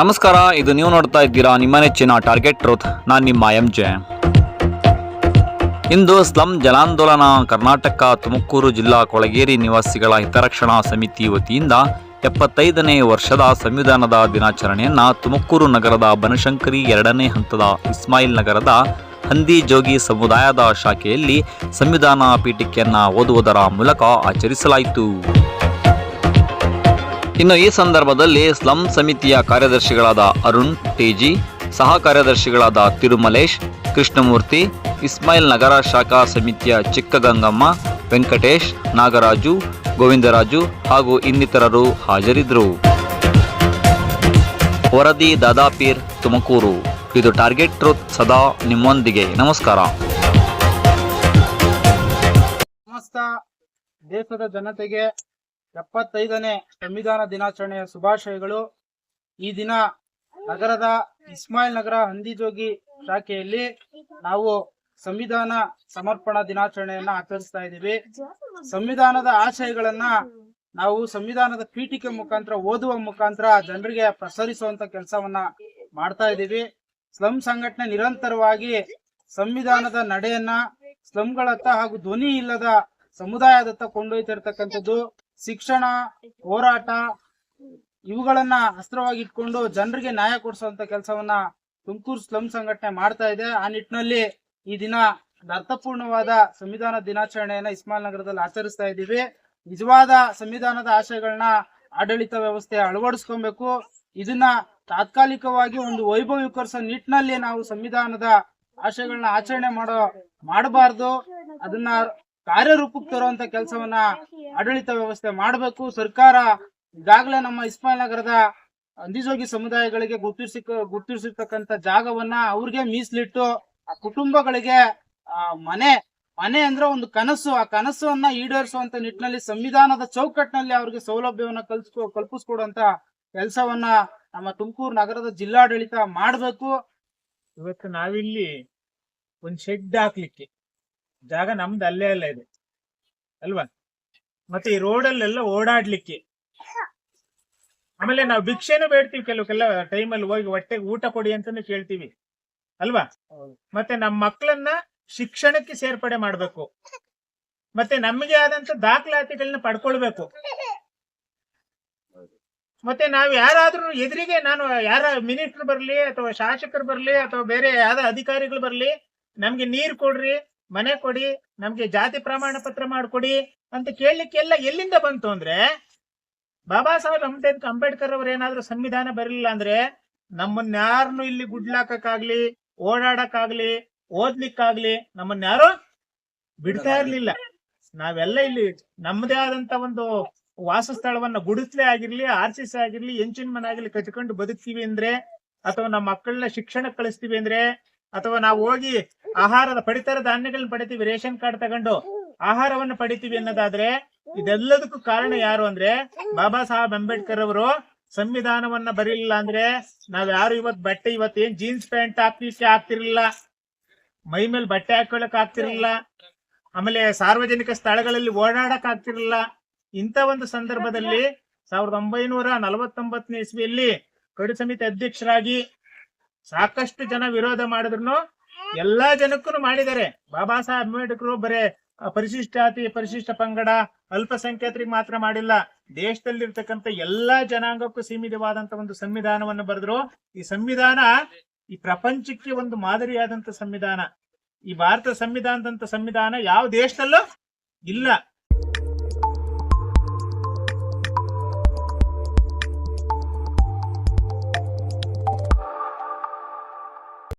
ನಮಸ್ಕಾರ, ಇದು ನೀವು ನೋಡ್ತಾ ಇದ್ದೀರಾ ನಿಮ್ಮ ನೆಚ್ಚಿನ ಟಾರ್ಗೆಟ್ ಟ್ರೂತ್ ನಾನು ನಿಮ್ಮ ಎಂ ಜೆ ಇಂದು ಸ್ಲಂ ಜಲಾಂದೋಲನ ಕರ್ನಾಟಕ ತುಮಕೂರು ಜಿಲ್ಲಾ ಕೊಳಗೇರಿ ನಿವಾಸಿಗಳ ಹಿತರಕ್ಷಣಾ ಸಮಿತಿ ವತಿಯಿಂದ ಎಪ್ಪತ್ತೈದನೇ ವರ್ಷದ ಸಂವಿಧಾನದ ದಿನಾಚರಣೆಯನ್ನು ತುಮಕೂರು ನಗರದ ಬನಶಂಕರಿ ಎರಡನೇ ಹಂತದ ಇಸ್ಮಾಯಿಲ್ ನಗರದ ಹಂದಿ ಜೋಗಿ ಸಮುದಾಯದ ಶಾಖೆಯಲ್ಲಿ ಸಂವಿಧಾನ ಪೀಠಿಕೆಯನ್ನು ಓದುವುದರ ಮೂಲಕ ಆಚರಿಸಲಾಯಿತು. ಇನ್ನು ಈ ಸಂದರ್ಭದಲ್ಲಿ ಸ್ಲಂ ಸಮಿತಿಯ ಕಾರ್ಯದರ್ಶಿಗಳಾದ ಅರುಣ್ ಟಿಜಿ, ಸಹ ಕಾರ್ಯದರ್ಶಿಗಳಾದ ತಿರುಮಲೇಶ್, ಕೃಷ್ಣಮೂರ್ತಿ, ಇಸ್ಮಾಯಿಲ್ ನಗರ ಶಾಖಾ ಸಮಿತಿಯ ಚಿಕ್ಕಗಂಗಮ್ಮ, ವೆಂಕಟೇಶ್, ನಾಗರಾಜು, ಗೋವಿಂದರಾಜು ಹಾಗೂ ಇನ್ನಿತರರು ಹಾಜರಿದ್ದರು. ವರದಿ ದಾದಾಪೀರ್, ತುಮಕೂರು. ಇದು ಟಾರ್ಗೆಟ್ ಟ್ರೂತ್ ಸದಾ ನಿಮ್ಮೊಂದಿಗೆ. ನಮಸ್ಕಾರ. ಸಮಸ್ತ ದೇಶದ ಜನತೆಗೆ ಎಪ್ಪತ್ತೈದನೇ ಸಂವಿಧಾನ ದಿನಾಚರಣೆಯ ಶುಭಾಶಯಗಳು. ಈ ದಿನ ನಗರದ ಇಸ್ಮಾಯಿಲ್ ನಗರ ಹಂದಿಜೋಗಿ ಶಾಖೆಯಲ್ಲಿ ನಾವು ಸಂವಿಧಾನ ಸಮರ್ಪಣಾ ದಿನಾಚರಣೆಯನ್ನ ಆಚರಿಸ್ತಾ ಇದ್ದೀವಿ. ಸಂವಿಧಾನದ ಆಶಯಗಳನ್ನ ನಾವು ಸಂವಿಧಾನದ ಪೀಠಿಕೆ ಮುಖಾಂತರ, ಓದುವ ಮುಖಾಂತರ ಜನರಿಗೆ ಪ್ರಸರಿಸುವಂತ ಕೆಲಸವನ್ನ ಮಾಡ್ತಾ ಇದ್ದೀವಿ. ಸ್ಲಂ ಸಂಘಟನೆ ನಿರಂತರವಾಗಿ ಸಂವಿಧಾನದ ನಡೆಯನ್ನ, ಸ್ಲಂಗಳತ್ತ ಹಾಗೂ ಧ್ವನಿ ಇಲ್ಲದ ಸಮುದಾಯದತ್ತ ಕೊಂಡೊಯ್ತಿರ್ತಕ್ಕಂಥದ್ದು. ಶಿಕ್ಷಣ, ಹೋರಾಟ, ಇವುಗಳನ್ನ ಅಸ್ತ್ರವಾಗಿ ಇಟ್ಕೊಂಡು ಜನರಿಗೆ ನ್ಯಾಯ ಕೊಡಿಸುವಂತ ಕೆಲಸವನ್ನ ತುಮಕೂರು ಸ್ಲಂ ಸಂಘಟನೆ ಮಾಡ್ತಾ ಇದೆ. ಆ ನಿಟ್ಟಿನಲ್ಲಿ ಈ ದಿನ ಅರ್ಥಪೂರ್ಣವಾದ ಸಂವಿಧಾನ ದಿನಾಚರಣೆಯನ್ನ ಇಸ್ಮಾಲ್ ನಗರದಲ್ಲಿ ಆಚರಿಸ್ತಾ ಇದ್ದೀವಿ. ನಿಜವಾದ ಸಂವಿಧಾನದ ಆಶಯಗಳನ್ನ ಆಡಳಿತ ವ್ಯವಸ್ಥೆ ಅಳವಡಿಸ್ಕೊಬೇಕು. ಇದನ್ನ ತಾತ್ಕಾಲಿಕವಾಗಿ ಒಂದು ವೈಭವೀಕರಿಸೋ ನಿಟ್ಟಿನಲ್ಲಿ ನಾವು ಸಂವಿಧಾನದ ಆಶಯಗಳನ್ನ ಆಚರಣೆ ಮಾಡೋ ಮಾಡಬಾರ್ದು. ಅದನ್ನ ಕಾರ್ಯರೂಪಕ್ಕೆ ತರುವಂತ ಕೆಲಸವನ್ನ ಆಡಳಿತ ವ್ಯವಸ್ಥೆ ಮಾಡಬೇಕು. ಸರ್ಕಾರ ಈಗಾಗಲೇ ನಮ್ಮ ಇಸ್ಮಾಯಿಲ್ ನಗರದ ಅಂದಿಜೋಗಿ ಸಮುದಾಯಗಳಿಗೆ ಗುರ್ತಿಸಿ ಗುರ್ತಿಸಿರ್ತಕ್ಕಂಥ ಜಾಗವನ್ನ ಅವ್ರಿಗೆ ಮೀಸಲಿಟ್ಟು ಆ ಕುಟುಂಬಗಳಿಗೆ, ಆ ಮನೆ ಮನೆ ಅಂದ್ರೆ ಒಂದು ಕನಸು. ಆ ಕನಸನ್ನ ಈಡೇರಿಸುವಂತ ನಿಟ್ಟಿನಲ್ಲಿ ಸಂವಿಧಾನದ ಚೌಕಟ್ಟಿನಲ್ಲಿ ಅವ್ರಿಗೆ ಸೌಲಭ್ಯವನ್ನ ಕಲ್ಸ್ಕೊ, ಕಲ್ಪಿಸ್ಕೊಡುವಂತ ಕೆಲಸವನ್ನ ನಮ್ಮ ತುಮಕೂರು ನಗರದ ಜಿಲ್ಲಾಡಳಿತ ಮಾಡಬೇಕು. ಇವತ್ತು ನಾವಿಲ್ಲಿ ಒಂದ್ ಶೆಡ್ ಹಾಕ್ಲಿಕ್ಕೆ. ಜಾಗ ನಮ್ದು ಅಲ್ಲೇ ಅಲ್ಲ ಇದೆ. ಅಲ್ವಾ? ಮತ್ತೆ ಈ ರೋಡಲ್ಲೆಲ್ಲ ಓಡಾಡ್ಲಿಕ್ಕೆ. ಆಮೇಲೆ ನಾವು ಭಿಕ್ಷೆನೂ ಬೇಡ್ತೀವಿ ಕೆಲವು ಕೆಲವು ಟೈಮಲ್ಲಿ ಹೋಗಿ ಹೊಟ್ಟೆಗೆ ಊಟ ಕೊಡಿ ಅಂತಾನು ಕೇಳ್ತೀವಿ. ಅಲ್ವಾ? ಮತ್ತೆ ನಮ್ಮ ಮಕ್ಕಳನ್ನ ಶಿಕ್ಷಣಕ್ಕೆ ಸೇರ್ಪಡೆ ಮಾಡ್ಬೇಕು. ಮತ್ತೆ ನಮಗೆ ಆದಂತ ದಾಖಲಾತಿಗಳನ್ನ ಪಡ್ಕೊಳ್ಬೇಕು. ಮತ್ತೆ ನಾವ್ ಯಾರಾದ್ರೂ ಎದುರಿಗೆ ನಾನು ಯಾರ ಮಿನಿಸ್ಟರ್ ಬರ್ಲಿ ಅಥವಾ ಶಾಸಕರು ಬರ್ಲಿ ಅಥವಾ ಬೇರೆ ಯಾರ ಅಧಿಕಾರಿಗಳು ಬರ್ಲಿ ನಮ್ಗೆ ನೀರ್ ಕೊಡ್ರಿ ಮನೆ ಕೊಡಿ ನಮ್ಗೆ ಜಾತಿ ಪ್ರಮಾಣ ಪತ್ರ ಮಾಡ್ಕೊಡಿ ಅಂತ ಕೇಳಲಿಕ್ಕೆಲ್ಲ ಎಲ್ಲಿಂದ ಬಂತು ಅಂದ್ರೆ, ಬಾಬಾ ಸಾಹೇಬ್ ಅಂಬೇಡ್ ಅಂಬೇಡ್ಕರ್ ಅವ್ರ ಏನಾದ್ರೂ ಸಂವಿಧಾನ ಬರಲಿಲ್ಲ ಅಂದ್ರೆ, ನಮ್ಮನ್ನ ಯಾರನ್ನು ಇಲ್ಲಿ ಗುಡ್ಲಾಕಕ್ಕಾಗ್ಲಿ, ಓಡಾಡಕ್ಕಾಗ್ಲಿ, ಓದ್ಲಿಕ್ಕಾಗ್ಲಿ ನಮ್ಮನ್ನ ಯಾರು ಬಿಡ್ತಾ ಇರ್ಲಿಲ್ಲ. ನಾವೆಲ್ಲ ಇಲ್ಲಿ ನಮ್ಮದೇ ಆದಂತ ಒಂದು ವಾಸಸ್ಥಳವನ್ನ ಗುಡಿಸ್ಲೇ ಆಗಿರ್ಲಿ, ಆರ್ ಸಿ ಸಿ ಆಗಿರ್ಲಿ ಎಂಚಿನ ಮನೆ ಆಗಿರ್ಲಿ ಕಟ್ಕೊಂಡು ಬದುಕ್ತೀವಿ ಅಂದ್ರೆ, ಅಥವಾ ನಮ್ಮ ಮಕ್ಕಳನ್ನ ಶಿಕ್ಷಣ ಕಳಿಸ್ತೀವಿ ಅಂದ್ರೆ, ಅಥವಾ ನಾವು ಹೋಗಿ ಆಹಾರದ ಪಡಿತರ ಧಾನ್ಯಗಳನ್ನ ಪಡಿತೀವಿ, ರೇಷನ್ ಕಾರ್ಡ್ ತಗೊಂಡು ಆಹಾರವನ್ನು ಪಡಿತೀವಿ ಅನ್ನೋದಾದ್ರೆ ಇದೆಲ್ಲದಕ್ಕೂ ಕಾರಣ ಯಾರು ಅಂದ್ರೆ ಬಾಬಾ ಸಾಹೇಬ್ ಅಂಬೇಡ್ಕರ್ ಅವರು ಸಂವಿಧಾನವನ್ನ ಬರೀಲಿಲ್ಲ ಅಂದ್ರೆ ನಾವ್ ಯಾರು ಇವತ್ ಬಟ್ಟೆ ಇವತ್ ಏನ್ ಜೀನ್ಸ್ ಪ್ಯಾಂಟ್ ಹಾಕ್ಲಿಕ್ಕೆ ಆಗ್ತಿರ್ಲಿಲ್ಲ ಮೈ ಮೇಲೆ ಬಟ್ಟೆ ಹಾಕೊಳಕ್ ಆಗ್ತಿರ್ಲಿಲ್ಲ ಆಮೇಲೆ ಸಾರ್ವಜನಿಕ ಸ್ಥಳಗಳಲ್ಲಿ ಓಡಾಡಕ್ ಆಗ್ತಿರ್ಲಿಲ್ಲ ಇಂಥ ಒಂದು ಸಂದರ್ಭದಲ್ಲಿ ಸಾವಿರದ ಒಂಬೈನೂರ ನಲವತ್ತೊಂಬತ್ತನೇ ಇಸ್ವಿಯಲ್ಲಿ ಕಡು ಸಮಿತಿ ಅಧ್ಯಕ್ಷರಾಗಿ ಸಾಕಷ್ಟು ಜನ ವಿರೋಧ ಮಾಡಿದ್ರು ಎಲ್ಲಾ ಜನಕ್ಕೂ ಮಾಡಿದ್ದಾರೆ. ಬಾಬಾ ಸಾಹೇಬ್ ಅಂಬೇಡ್ಕರ್ ಬರೇ ಆ, ಪರಿಶಿಷ್ಟ ಪರಿಶಿಷ್ಟ ಪಂಗಡ ಅಲ್ಪಸಂಖ್ಯಾತರಿಗೆ ಮಾತ್ರ ಮಾಡಿಲ್ಲ. ದೇಶದಲ್ಲಿರ್ತಕ್ಕಂಥ ಎಲ್ಲಾ ಜನಾಂಗಕ್ಕೂ ಸೀಮಿತವಾದಂತ ಒಂದು ಸಂವಿಧಾನವನ್ನು ಬರೆದ್ರು. ಈ ಸಂವಿಧಾನ ಈ ಪ್ರಪಂಚಕ್ಕೆ ಒಂದು ಮಾದರಿಯಾದಂತ ಸಂವಿಧಾನ. ಈ ಭಾರತ ಸಂವಿಧಾನದಂತ ಸಂವಿಧಾನ ಯಾವ ದೇಶದಲ್ಲೂ ಇಲ್ಲ.